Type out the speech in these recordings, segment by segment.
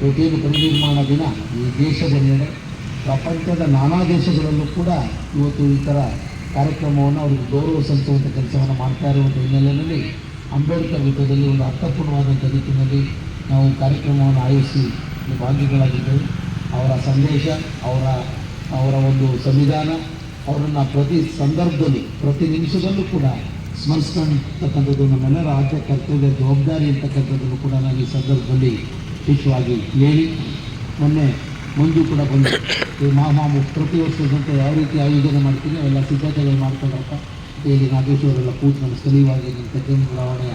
ಇವತ್ತೇನು ಪರಿನಿರ್ಮಾಣ ದಿನ ಈ ದೇಶದೆಲ್ಲೆಡೆ ಪ್ರಪಂಚದ ನಾನಾ ದೇಶಗಳಲ್ಲೂ ಕೂಡ ಇವತ್ತು ಈ ಥರ ಕಾರ್ಯಕ್ರಮವನ್ನು ಅವರಿಗೆ ಗೌರವ ಸಲ್ಲಿಸುವಂಥ ಕೆಲಸವನ್ನು ಮಾಡ್ತಾ ಇರುವಂಥ ಹಿನ್ನೆಲೆಯಲ್ಲಿ ಅಂಬೇಡ್ಕರ್ ವೃತ್ತದಲ್ಲಿ ಒಂದು ಅರ್ಥಪೂರ್ಣವಾದಂಥ ರೀತಿಯಲ್ಲಿ ನಾವು ಕಾರ್ಯಕ್ರಮವನ್ನು ಆಯೋಜಿಸಿ ಭಾಗಿಗಳಾಗಿದ್ದೇವೆ. ಅವರ ಸಂದೇಶ, ಅವರ ಅವರ ಒಂದು ಸಂವಿಧಾನ, ಅವರನ್ನು ಪ್ರತಿ ಸಂದರ್ಭದಲ್ಲಿ, ಪ್ರತಿ ನಿಮಿಷದಲ್ಲೂ ಕೂಡ ಸ್ಮರಿಸ್ತಕ್ಕಂಥದ್ದು ನಮ್ಮೆಲ್ಲರ ಆದ್ಯ ಕರ್ತವ್ಯ, ಜವಾಬ್ದಾರಿ ಅಂತಕ್ಕಂಥದ್ದನ್ನು ಕೂಡ ನಾನು ಈ ಸಂದರ್ಭದಲ್ಲಿ ವಿಶೇಷವಾಗಿ ಹೇಳಿ, ಮೊನ್ನೆ ಮಂಜು ಕೂಡ ಬಂದು, ಈ ಮಾಮಾಮು ಪ್ರತಿ ವರ್ಷದಂತೆ ಯಾವ ರೀತಿ ಆಯೋಜನೆ ಮಾಡ್ತೀನಿ, ಅವೆಲ್ಲ ಸಿದ್ಧತೆಗಳು ಮಾಡ್ಕೊಂಡಪ್ಪ ಹೇಗೆ ನಾಗೇಶ್ವರೆಲ್ಲ ಕೂತು ನಮ್ಮ ಸ್ಥಳೀಯವಾಗಿ ನಿಮ್ಮ ಕಚೇರಿ ಬಡಾವಣೆಯ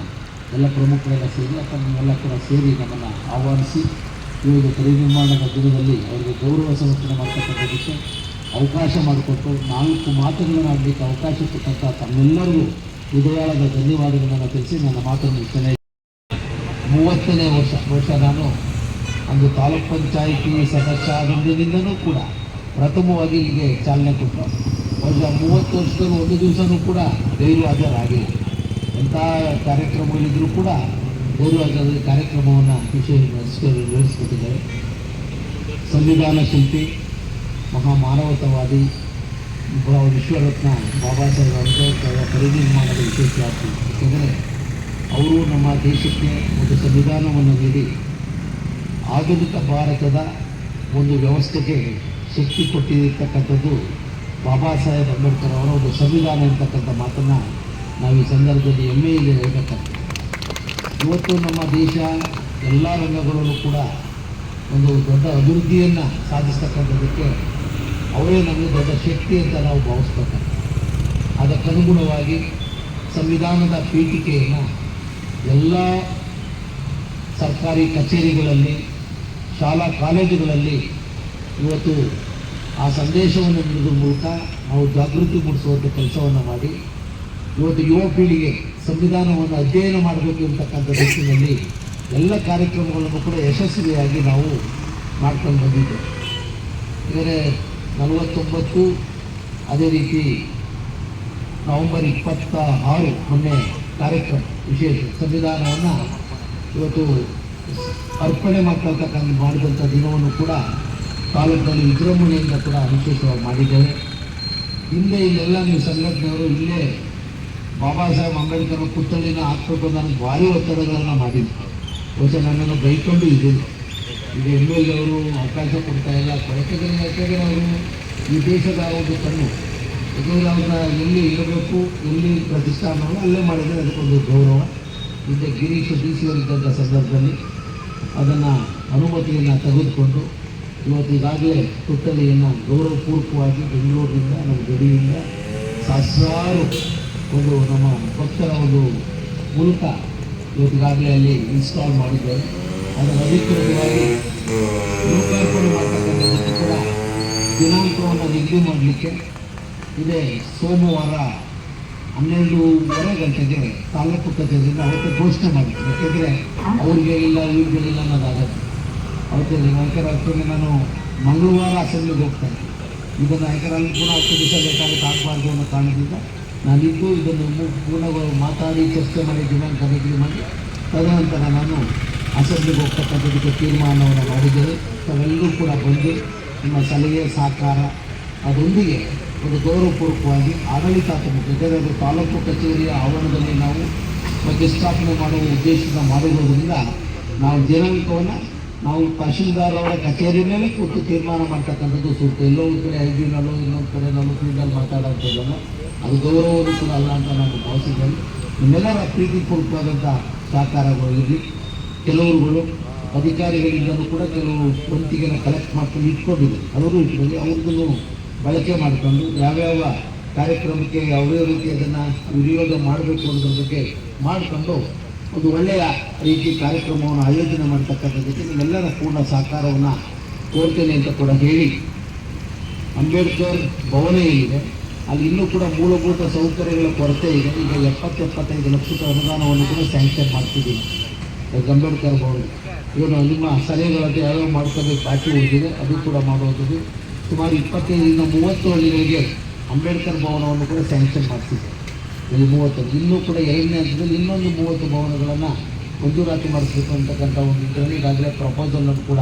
ಎಲ್ಲ ಪ್ರಮುಖರೆಲ್ಲ ಸೇರಿ, ಅಥವಾ ನೀವೆಲ್ಲ ಕೂಡ ಸೇರಿ ನಮ್ಮನ್ನು ಆಹ್ವಾನಿಸಿ ಇವಾಗ ಪರಿನಿರ್ಮಾಣದ ದಿನದಲ್ಲಿ ಅವರಿಗೆ ಗೌರವ ಸಮರ್ಪಣೆ ಮಾಡ್ತಕ್ಕಂಥ ವಿಷಯ, ಅವಕಾಶ ಮಾಡಿಕೊಟ್ಟು ನಾಲ್ಕು ಮಾತುಗಳನ್ನು ಆಡಲಿಕ್ಕೆ ಅವಕಾಶ ಕೊಟ್ಟಂಥ ತಮ್ಮೆಲ್ಲರಿಗೂ ಹೃದಯಾಳದ ಧನ್ಯವಾದಗಳನ್ನು ತಿಳಿಸಿ, ನನ್ನ ಮಾತನ್ನು ಇಷ್ಟನೇ ಮೂವತ್ತನೇ ವರ್ಷ ವರ್ಷ ನಾನು ಒಂದು ತಾಲೂಕ್ ಪಂಚಾಯಿತಿ ಸದಸ್ಯ ಆದಂದಿನಿಂದನೂ ಕೂಡ ಪ್ರಥಮವಾಗಿ ಇಲ್ಲಿಗೆ ಚಾಲನೆ ಕೊಟ್ಟರು. ವರ್ಷ ಮೂವತ್ತು ವರ್ಷದಲ್ಲಿ ಒಂದು ದಿವಸನೂ ಕೂಡ ಗೈರುಹಾಜರಾಗಿಲ್ಲ ಎಂಥ ಕಾರ್ಯಕ್ರಮಗಳಿದ್ದರೂ ಕೂಡ ಗೈರುಹಾಜರಲ್ಲಿ ಕಾರ್ಯಕ್ರಮವನ್ನು ವಿಶೇಷ ನಡೆಸಿಕೊಟ್ಟಿದ್ದಾರೆ ಸಂವಿಧಾನ ಶಿಲ್ಪಿ, ಮಹಾಮಾನವತಾವಾದಿ ವಿಶ್ವರತ್ನ ಬಾಬಾ ಸಾಹೇಬ್ ಅಂಬೇಡ್ಕರ್ ಮಾಡಲು ವಿಶೇಷ ಆಗ್ತದೆ ಯಾಕೆಂದರೆ ಅವರು ನಮ್ಮ ದೇಶಕ್ಕೆ ಒಂದು ಸಂವಿಧಾನವನ್ನು ನೀಡಿ ಆಧುನಿಕ ಭಾರತದ ಒಂದು ವ್ಯವಸ್ಥೆಗೆ ಶಕ್ತಿ ಕೊಟ್ಟಿರ್ತಕ್ಕಂಥದ್ದು ಬಾಬಾ ಸಾಹೇಬ್ ಅಂಬೇಡ್ಕರ್ ಅವರ ಒಂದು ಸಂವಿಧಾನ ಅಂತಕ್ಕಂಥ ಮಾತನ್ನು ನಾವು ಈ ಸಂದರ್ಭದಲ್ಲಿ ಹೆಮ್ಮೆಯಲ್ಲಿ ಹೇಳಬೇಕಾಗ್ತದೆ. ಇವತ್ತು ನಮ್ಮ ದೇಶ ಎಲ್ಲ ರಂಗಗಳಲ್ಲೂ ಕೂಡ ಒಂದು ದೊಡ್ಡ ಅಭಿವೃದ್ಧಿಯನ್ನು ಸಾಧಿಸ್ತಕ್ಕಂಥದ್ದಕ್ಕೆ ಅವರೇ ನಮಗೆ ದೊಡ್ಡ ಶಕ್ತಿ ಅಂತ ನಾವು ಭಾವಿಸ್ಬೇಕು. ಅದಕ್ಕನುಗುಣವಾಗಿ ಸಂವಿಧಾನದ ಪೀಠಿಕೆಯನ್ನು ಎಲ್ಲ ಸರ್ಕಾರಿ ಕಚೇರಿಗಳಲ್ಲಿ, ಶಾಲಾ ಕಾಲೇಜುಗಳಲ್ಲಿ ಇವತ್ತು ಆ ಸಂದೇಶವನ್ನು ನೀಡುವ ಮೂಲಕ ನಾವು ಜಾಗೃತಿ ಮೂಡಿಸುವಂಥ ಕೆಲಸವನ್ನು ಮಾಡಿ, ಇವತ್ತು ಯುವ ಪೀಳಿಗೆ ಸಂವಿಧಾನವನ್ನು ಅಧ್ಯಯನ ಮಾಡಬೇಕು ಅಂತಕ್ಕಂಥ ದೃಷ್ಟಿಯಲ್ಲಿ ಎಲ್ಲ ಕಾರ್ಯಕ್ರಮಗಳನ್ನು ಕೂಡ ಯಶಸ್ವಿಯಾಗಿ ನಾವು ಮಾಡ್ಕೊಂಡು ಬಂದಿದ್ದೇವೆ. ಅಂದರೆ ನಲವತ್ತೊಂಬತ್ತು, ಅದೇ ರೀತಿ ನವೆಂಬರ್ ಇಪ್ಪತ್ತ ಆರು ಮೊನ್ನೆ ಕಾರ್ಯಕ್ರಮ, ವಿಶೇಷ ಸಂವಿಧಾನವನ್ನು ಇವತ್ತು ಅರ್ಪಣೆ ಮಾಡ್ತಕ್ಕಂಥ ಮಾಡಿದಂಥ ದಿನವನ್ನು ಕೂಡ ತಾಲೂಕಿನಲ್ಲಿ ವಿಜೃಂಭಣೆಯಿಂದ ಕೂಡ ವಿಶೇಷವಾಗಿ ಮಾಡಿದ್ದೇವೆ. ಹಿಂದೆ ಇಲ್ಲೆಲ್ಲ ನೀವು ಸಂಘಟನೆಯವರು ಇಲ್ಲೇ ಬಾಬಾ ಸಾಹೇಬ್ ಅಂಬೇಡ್ಕರ್ ಪುತ್ಥಳಿನ ಹಾಕ್ಬೇಕು ಭಾರಿ ಒತ್ತಡಗಳನ್ನು ಮಾಡಿದ್ರು. ಬಹುಶಃ ನನ್ನನ್ನು ಬೈಕೊಂಡು ಇದ್ದೀನಿ. ಈಗ ಅವರು ಅವಕಾಶ ಕೊಡ್ತಾ ಇಲ್ಲ. ಯಾಕೆಂದರೆ ಯಾಕೆಂದರೆ ಅವರು ಈ ದೇಶದ ಒಂದು ಕಣ್ಣು ಯಾಕೆಂದರೆ ಅವ್ರನ್ನ ಎಲ್ಲಿ ಇರಬೇಕು ಎಲ್ಲಿ ಪ್ರತಿಷ್ಠಾನವನ್ನು ಅಲ್ಲೇ ಮಾಡಿದರೆ ಅದಕ್ಕೊಂದು ಗೌರವ. ಹಿಂದೆ ಗಿರೀಶ್ ಡಿ ಸಿ ಅವರಿದ್ದಂಥ ಸಂದರ್ಭದಲ್ಲಿ ಅದನ್ನು ಅನುಮತಿಯನ್ನು ತೆಗೆದುಕೊಂಡು ಇವತ್ತು ಈಗಾಗಲೇ ಪುತ್ತಳಿಯನ್ನು ಗೌರವಪೂರ್ವಕವಾಗಿ ಬೆಂಗಳೂರಿನಿಂದ, ನಮ್ಮ ಗಡಿಯಿಂದ ಸಹಸ್ರಾರು ಒಂದು ನಮ್ಮ ಭಕ್ತರ ಒಂದು ಮೂಲಕ ಇವತ್ತಿಗಾಗಲೇ ಅಲ್ಲಿ ಇನ್ಸ್ಟಾಲ್ ಮಾಡಿದ್ದೇವೆ ಅದನ್ನು ಅಧಿಕೃತವಾಗಿ ಲೋಕಾರ್ಪಣೆ ಕೂಡ ದಿನಾಂಕವನ್ನು ನಿಗದಿ ಮಾಡಲಿಕ್ಕೆ ಇದೇ. ಸೋಮವಾರ ಹನ್ನೆರಡೂವರೆ ಗಂಟೆಗೆ ತಾಲೂಕು ಕಚೇರಿಯಿಂದ ಅವತ್ತು ಘೋಷಣೆ ಮಾಡಿದ್ರು ಯಾಕೆಂದರೆ ಅವ್ರಿಗೆ ಇಲ್ಲ, ಇವ್ರಿಗೆ ಇಲ್ಲ ಅನ್ನೋದಾಗತ್ತೆ. ಅವತ್ತು ನಾಯಕರ ಅಷ್ಟೊಂದು ನಾನು ಮಂಗಳವಾರ ಅಸೆಂಬ್ಲಿಗೆ ಹೋಗ್ತೇನೆ. ಇದನ್ನು ಯಾಕಂದ್ರೆ ಅಲ್ಲಿ ಕೂಡ ಹತ್ತು ದಿವಸ ಬೇಕಾಗುತ್ತೆ ಆಗಬಾರ್ದು ಅನ್ನೋ ಕಾರಣದಿಂದ ನಾನಿದ್ದು ಇದನ್ನು ಪೂರ್ಣ ಮಾತಾಡಿ ಚರ್ಚೆ ಮಾಡಿ ದಿನಾಂಕ ನಿಗದಿ ಮಾಡಿ ತದನಂತರ ನಾನು ಅಸೆಂಬ್ಲಿಗೆ ಹೋಗ್ತಕ್ಕಂಥದ್ದಕ್ಕೆ ತೀರ್ಮಾನವನ್ನು ಮಾಡಿದ್ದೇವೆ. ತಾವೆಲ್ಲರೂ ಕೂಡ ಬಂದು ನಿಮ್ಮ ಸಲಹೆ, ಸಹಕಾರ ಅದರೊಂದಿಗೆ ಒಂದು ಗೌರವಪೂರ್ವಕವಾಗಿ ಆಡಳಿತಾತ್ಮಕ ಯಾಕಂದರೆ ತಾಲೂಕು ಕಚೇರಿಯ ಆವರಣದಲ್ಲಿ ನಾವು ಪ್ರತಿಷ್ಠಾಪನೆ ಮಾಡುವ ಉದ್ದೇಶದಿಂದ ಮಾಡಿರುವುದರಿಂದ ನಾವು ದಿನಾಂಕವನ್ನು ನಾವು ತಹಶೀಲ್ದಾರ್ ಅವರ ಕಚೇರಿ ಮೇಲೆ ಕೂತು ತೀರ್ಮಾನ ಮಾಡ್ತಕ್ಕಂಥದ್ದು ಸೂಕ್ತ. ಎಲ್ಲೋ ಒಂದು ಕಡೆ ಐ ಬಿನಲ್ಲೋ ಇನ್ನೊಂದು ಕಡೆ ನಾನು ಫೀಲ್ಡಲ್ಲಿ ಮಾತಾಡೋಂಥದ್ದಲ್ಲ ಅದು ಗೌರವವೂ ಕೂಡ ಅಲ್ಲ ಅಂತ ನಾನು ಭಾವಿಸಿದ್ದೇನೆ ನಿಮ್ಮೆಲ್ಲರ ಪ್ರೀತಿಪೂರ್ವಕವಾದಂಥ ಸಹಕಾರಗಳು ಇರಲಿ ಕೆಲವರುಗಳು ಅಧಿಕಾರಿಗಳಿಂದಲೂ ಕೂಡ ಕೆಲವು ಸ್ವಂತಿಗೆನ ಕಲೆಕ್ಟ್ ಮಾಡ್ಕೊಂಡು ಇಟ್ಕೊಂಡಿದೆ ಅವರು ಇಟ್ಕೊಂಡು ಅವ್ರಿಗೂ ಬಳಕೆ ಮಾಡಿಕೊಂಡು ಯಾವ್ಯಾವ ಕಾರ್ಯಕ್ರಮಕ್ಕೆ ಯಾವುದೇ ರೀತಿ ಅದನ್ನು ವಿನಿಯೋಗ ಮಾಡಬೇಕು ಅನ್ನೋದ್ರ ಬಗ್ಗೆ ಮಾಡಿಕೊಂಡು ಒಂದು ಒಳ್ಳೆಯ ರೀತಿ ಕಾರ್ಯಕ್ರಮವನ್ನು ಆಯೋಜನೆ ಮಾಡ್ತಕ್ಕಂಥದ್ದಕ್ಕೆ ನಿಮ್ಮೆಲ್ಲರ ಪೂರ್ಣ ಸಹಕಾರವನ್ನು ಕೋರ್ತೇನೆ ಅಂತ ಕೂಡ ಹೇಳಿ ಅಂಬೇಡ್ಕರ್ ಭವನ ಏನಿದೆ, ಅಲ್ಲಿ ಇನ್ನೂ ಕೂಡ ಮೂಲಭೂತ ಸೌಕರ್ಯಗಳ ಕೊರತೆ ಇದೆ. ಈಗ ಎಪ್ಪತ್ತೆಪ್ಪತ್ತೈದು ಲಕ್ಷದ ಅನುದಾನವನ್ನು ಕೂಡ ಸ್ಯಾಂಕ್ಷನ್ ಮಾಡ್ತಿದ್ದೀನಿ ಅಂಬೇಡ್ಕರ್ ಭವನ ಏನು ನಿಮ್ಮ ಸಲಹೆಗಳಲ್ಲಿ ಯಾವ್ಯಾವ ಮಾಡ್ಕೊಂಡು ಬಾಕಿ ಉಳಿದಿದೆ, ಅದು ಕೂಡ ಮಾಡುವಂಥದ್ದು ಸುಮಾರು ಇಪ್ಪತ್ತೈದರಿಂದ ಮೂವತ್ತು ಹಳ್ಳಿಗಳಿಗೆ ಅಂಬೇಡ್ಕರ್ ಭವನವನ್ನು ಕೂಡ ಸ್ಯಾಂಕ್ಷನ್ ಮಾಡ್ತಿದ್ದೆ ಇಲ್ಲಿ ಮೂವತ್ತು ಇನ್ನೂ ಕೂಡ ಎರಡನೇ ಹಂತದಲ್ಲಿ ಇನ್ನೊಂದು ಮೂವತ್ತು ಭವನಗಳನ್ನು ಮಂಜೂರಾತಿ ಮಾಡಿಸಬೇಕು ಅಂತಕ್ಕಂಥ ಒಂದು ಈಗಾಗಲೇ ಪ್ರಪೋಸಲನ್ನು ಕೂಡ